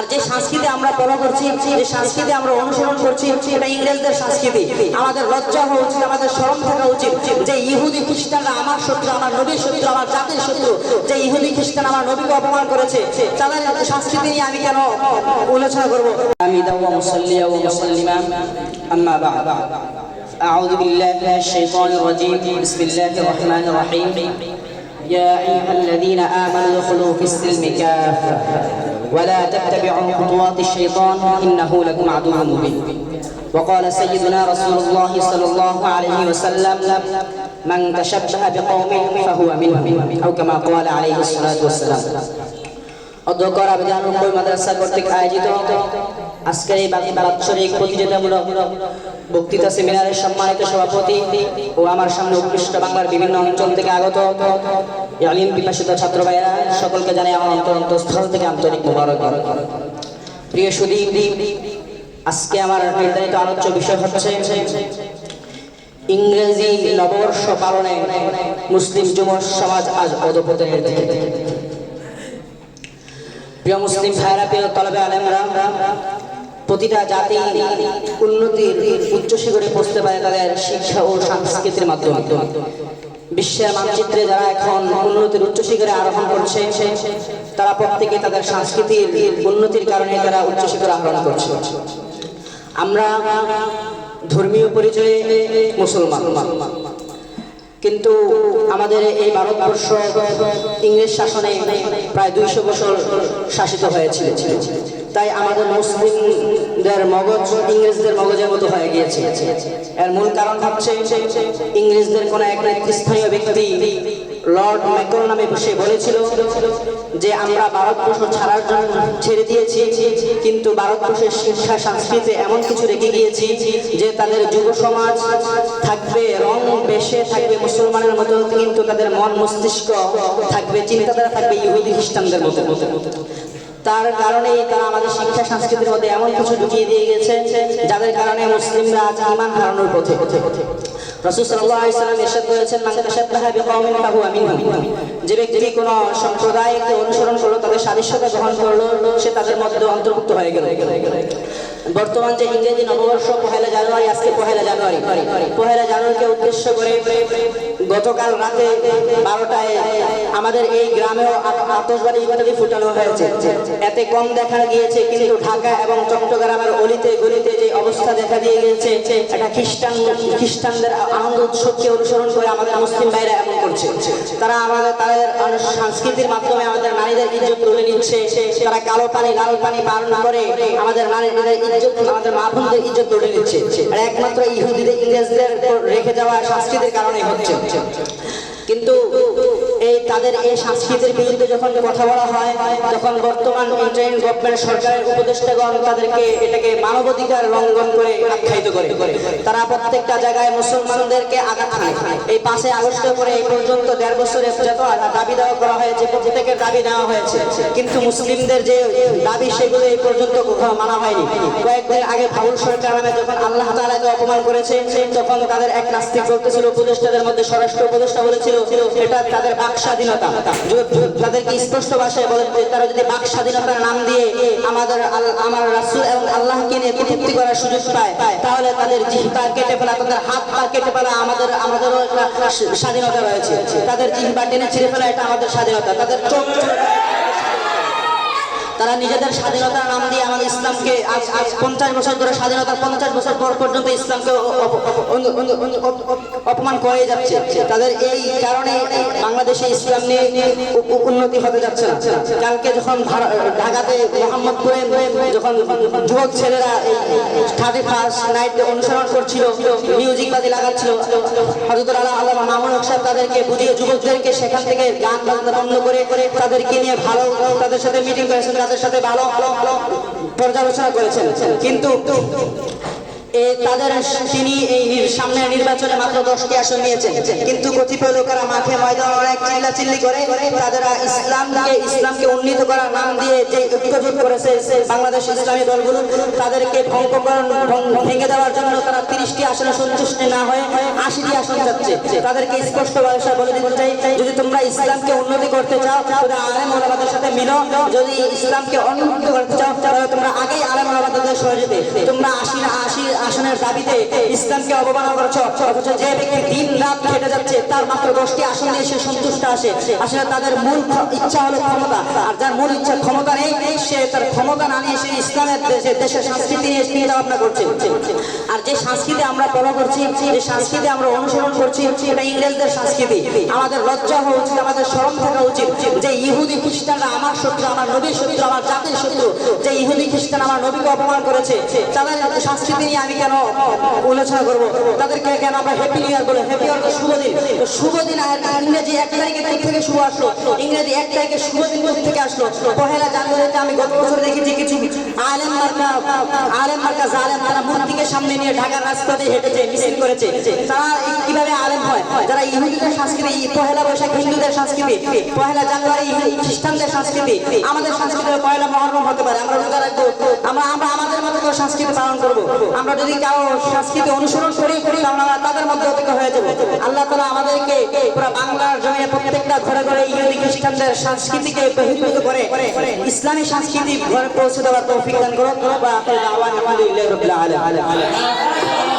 আর যে সংস্কৃতি আমরা ফলো করছি যে সংস্কৃতি আমরা অনুসরণ করছি এটা ইংরেজদের সংস্কৃতি আমাদের লজ্জা হওয়া উচিত আমাদের স্মরণ থাকা উচিত যে ইহুদি খ্রিস্টানরা আমার শত্রু আমার নবীর শত্রু আমার জাতির শত্রু যে ইহুদি খ্রিস্টান আমার নবীকে অপমান করেছে তাদের সংস্কৃতি নিয়ে আমি কেন আলোচনা করবো حمدا ومصليا ومسلما أما بعد أعوذ بالله من الشيطان الرجيم بسم الله الرحمن الرحيم يا أيها الذين آمنوا ادخلوا في السلم كافة ولا تتبعوا خطوات الشيطان إنه لكم عدو مبين وقال سيدنا رسول الله صلى الله عليه وسلم من تشبه بقوم فهو منهم أو كما قال عليه الصلاة والسلام অধ্যক্ষর আবেদন মুম্বই মাদ্রাসা কর্তৃক আয়োজিত আজকের এই বাকি বাৎসরিক প্রতিযোগিতামূলক বক্তৃতা সেমিনারের সম্মানিত সভাপতি ও আমার সামনে উৎকৃষ্ট বাংলার বিভিন্ন অঞ্চল থেকে আগত ছাত্র ভাইয়েরা, সকলকে জানাই আমার অন্তর অন্তঃস্থল থেকে আন্তরিক মোবারক। প্রিয় সুদী আজকে আমার নির্ধারিত আলোচ্য বিষয় হচ্ছে ইংরেজি নববর্ষ পালনে মুসলিম যুব সমাজ আজ অধপতনের দিকে। প্রিয় মুসলিম ভাইরা প্রিয় তলবে প্রতিটা জাতি উন্নতির উচ্চ শিখরে পৌঁছতে পারে তাদের শিক্ষা ও সংস্কৃতির মাধ্যমে। বিশ্বের মানচিত্রে যারা এখন উন্নতির উচ্চ শিখরে আরোহণ করছে, তারা প্রত্যেকে তাদের সংস্কৃতির উন্নতির কারণে তারা উচ্চ শিখরে আরোহণ করছে। আমরা ধর্মীয় পরিচয়ে মুসলমান। কিন্তু আমাদের এই ভারতবর্ষ ইংরেজ শাসনে প্রায় দুইশো বছর শাসিত হয়েছিল। তাই আমাদের মুসলিমদের মগজ ইংরেজদের মগজের মতো হয়ে গিয়েছে। এর মূল কারণ হচ্ছে ইংরেজদের কোন এক নেতৃস্থানীয় ব্যক্তি লর্ড ম্যাকল নামে সে বলেছিল যে, আমরা ভারতবর্ষ ছাড়ার জন্য ছেড়ে দিয়েছি, কিন্তু ভারতবর্ষের শিক্ষা সংস্কৃতি এমন কিছু রেখে গিয়েছি যে, তাদের যুব সমাজ থাকবে রং, বেশে থাকবে মুসলমানের মতো, কিন্তু তাদের মন মস্তিষ্ক থাকবে, চিন্তাধারা থাকবে ইহুদি খ্রিস্টানদের মতো। তার কারণেই তারা আমাদের শিক্ষা সংস্কৃতির মধ্যে এমন কিছু ঢুকিয়ে দিয়ে গেছে, যাদের কারণে মুসলিমরা আজ ইমান হারানোর পথে। রসুল সাল্লাল্লাহু আলাইহি সাল্লাম করেছেন, মান যে ব্যক্তি কোন সম্প্রদায়কে অনুসরণ করল, তাদের সাদৃশ্যতা গ্রহণ করল, সে তাদের মধ্যে অন্তর্ভুক্ত হয়ে গেল। বর্তমান যে ইংরেজি নববর্ষ, পহেলা জানুয়ারি, আজকে পহেলা জানুয়ারি। পহেলা জানুয়ারিকে উদ্দেশ্য করে গতকাল রাতে বারোটায় আমাদের এই গ্রামেও আত- আতশবাজি ইত্যাদি ফুটানো হয়েছে। এতে কম দেখা গিয়েছে, কিন্তু ঢাকা এবং চট্টগ্রামের অবস্থা দেখা দিয়ে গিয়েছে এটা খ্রিস্টান খ্রিস্টানদের আনন্দ উৎসবকে অনুসরণ করে আমাদের মুসলিম ভাইরা এমন করছে। তারা আমাদের তাদের সংস্কৃতির মাধ্যমে আমাদের নারীদের ইজ্জত তুলে নিচ্ছে। তারা কালো পানি, লাল পানি পালন করে আমাদের নারীদের ইজ্জত আমাদের মা বোনদের ইজ্জত তুলে নিচ্ছে। আর একমাত্র ইহুদিদের, ইংরেজদের রেখে যাওয়া সংস্কৃতির কারণে হচ্ছে। কিন্তু এই তাদের এই সংস্কৃতির বিরুদ্ধে যখন কথা বলা হয় তখন বর্তমান ইন্টারিম গভর্নমেন্ট সরকারের উপদেষ্টাগণ তাদেরকে এটাকে মানবাধিকার লঙ্ঘন করে আখ্যায়িত করে, তারা প্রত্যেকটা জায়গায় মুসলমানদেরকে আঘাত হানে। এই পাঁচে আগস্টের করে এই পর্যন্ত দেড় বছরে যত দাবি দেওয়া করা হয়েছে, প্রত্যেকের দাবি নেওয়া হয়েছে। কিন্তু মুসলিমদের যে দাবি, সেগুলো এই পর্যন্ত কোথাও মানা হয়নি। কয়েকদিন আগে ভাউল সরকার নামে যখন আল্লাহ তাআলাকে অপমান করেছে, তখন তাদের এক নাস্তিক বলতেছিল, উপদেষ্টাদের মধ্যে স্বরাষ্ট্র উপদেষ্টা বলেছিল, এটা তাদের বাক স্বাধীনতা। তাদেরকে স্পষ্ট ভাষায় বলেন যে তারা যদি বাক স্বাধীনতার নাম দিয়ে আমাদের আমার রাসূল এবং আল্লাহকে নিয়ে কটূক্তি করার সুযোগ পায়, তাহলে তাদের জিহ্বা কেটে ফেলা, তাদের হাত পা কেটে ফেলা আমাদের আমাদেরও একটা স্বাধীনতা রয়েছে। তাদের জিহ্বা টেনে ছিঁড়ে ফেলা এটা আমাদের স্বাধীনতা। তাদের চোখ তারা নিজেদের স্বাধীনতার নাম দিয়ে আমাদের ইসলামকে আজ আজ পঞ্চাশ বছর ধরে স্বাধীনতার পঞ্চাশ বছর পর পর্যন্ত ইসলামকে অপমান করে যাচ্ছে। তাদের এই কারণে বাংলাদেশে ইসলাম নিয়ে উন্নতি হতে যাচ্ছে না। কালকে যখন ঢাকাতে মোহাম্মদপুরে যখন যুবক ছেলেরা থার্টি ফার্স্ট নাইট অনুসরণ করছিল, মিউজিক বাজি লাগাচ্ছিল হজরত আল্লাহ মামুন হক সাহেব তাদেরকে বুঝিয়ে যুবকদেরকে সেখান থেকে গান বাজনা বন্ধ করে করে তাদেরকে নিয়ে ভালো, তাদের সাথে মিটিং করেছেন, তাদের সাথে ভালো ভালো পর্যালোচনা করেছেন। কিন্তু তাদের তিনি এই নির- সামনের নির্বাচনে মাত্র দশটি আসন নিয়েছেন। কিন্তু কতিপয় লোকেরা মাঠে ময়দানে অনেক চিল্লা চিল্লি করে তাদের ইসলামকে ইসলামকে উন্নীত করার নাম দিয়ে যে ঐক্যজোট করেছে বাংলাদেশ ইসলামী দলগুলো, তাদেরকে ভঙ্গ ভেঙে দেওয়ার জন্য তারা তিরিশটি আসনে সন্তুষ্ট না হয়ে আশিটি আসন যাচ্ছে তাদেরকে স্পষ্ট ভাষায় বলে দিতে চাই, যদি তোমরা ইসলামকে উন্নতি করতে চাও, তাহলে আলেম ওলামাদের সাথে মিলো। যদি ইসলামকে উন্নতি করতে চাও, তাহলে সহযোগিতে তোমরা আশি আশি আসনের দাবিতে ইসলামকে অবমাননা করছ অথচ যে ব্যক্তি দিন রাত খেটে যাচ্ছে, তার মাত্র দশটি আসন নিয়ে সে সন্তুষ্ট আসে। আসলে তাদের মূল ইচ্ছা হলো ক্ষমতা। আর যার মূল ইচ্ছা ক্ষমতা নেই, সে তার ক্ষমতা না নিয়ে সে ইসলামের দেশে দেশের সংস্কৃতি নিয়ে চিন্তা ভাবনা করছে। আর যে সংস্কৃতি আমরা ফলো করছি, যে সংস্কৃতি আমরা অনুসরণ করছি এটা ইংরেজদের সংস্কৃতি। আমাদের লজ্জা হওয়া উচিত, আমাদের শরম থাকা উচিত। যে ইহুদি খ্রিস্টানরা আমার শত্রু, আমার নবীর শত্রু, আমার জাতির শত্রু, যে ইহুদি খ্রিস্টান আমার নবীকে অপমান করেছে, তাদের সংস্কৃতি নিয়ে আমি কেন আলোচনা করব? তাদেরকে কেন আমরা হ্যাপি নিউ ইয়ার বলে? হ্যাপি ইয়ার শুভ দিন। শুভ দিন ইংরেজি এক তারিখে কোথা থেকে শুভ আসলো। ইংরেজি এক তারিখে শুভ দিন থেকে আসলো। পহেলা জানুয়ারিতে আমি গত বছর দেখেছি কিছু আলেম মার্কা আলেম মার্কা, জালেম, তারা মূর্তিকে সামনে নিয়ে ঢাকার রাজপথে হেঁটেছে, মিছিল করেছে। তারা কীভাবে আলেম হয়? যারা ইহুদিদের সংস্কৃতি, পহেলা বৈশাখ, হিন্দুদের সংস্কৃতি, পহেলা জানুয়ারি, খ্রিস্টানদের সংস্কৃতি, আমাদের সংস্কৃতি পয়লা মহরম হতে পারে। আমরা রোজা রাখব, আমরা আমরা আমাদের মতো সংস্কৃতি পালন করব। আমরা যদি চাও সংস্কৃতি অনুসরণ করি তাহলে আমরা তাদের মধ্যে অধিক হয়ে যাব। আল্লাহ তালা আমাদেরকে বাংলার জমিনে প্রত্যেকটা ঘরে ঘরে ইহুদি খ্রিস্টানদের সংস্কৃতিকে বহির্ভূত করে ইসলামী সংস্কৃতি ঘরে পৌঁছে দেওয়ার তৌফিক দান করুন। বা আলহামদুলিল্লাহ রাব্বিল আলামিন।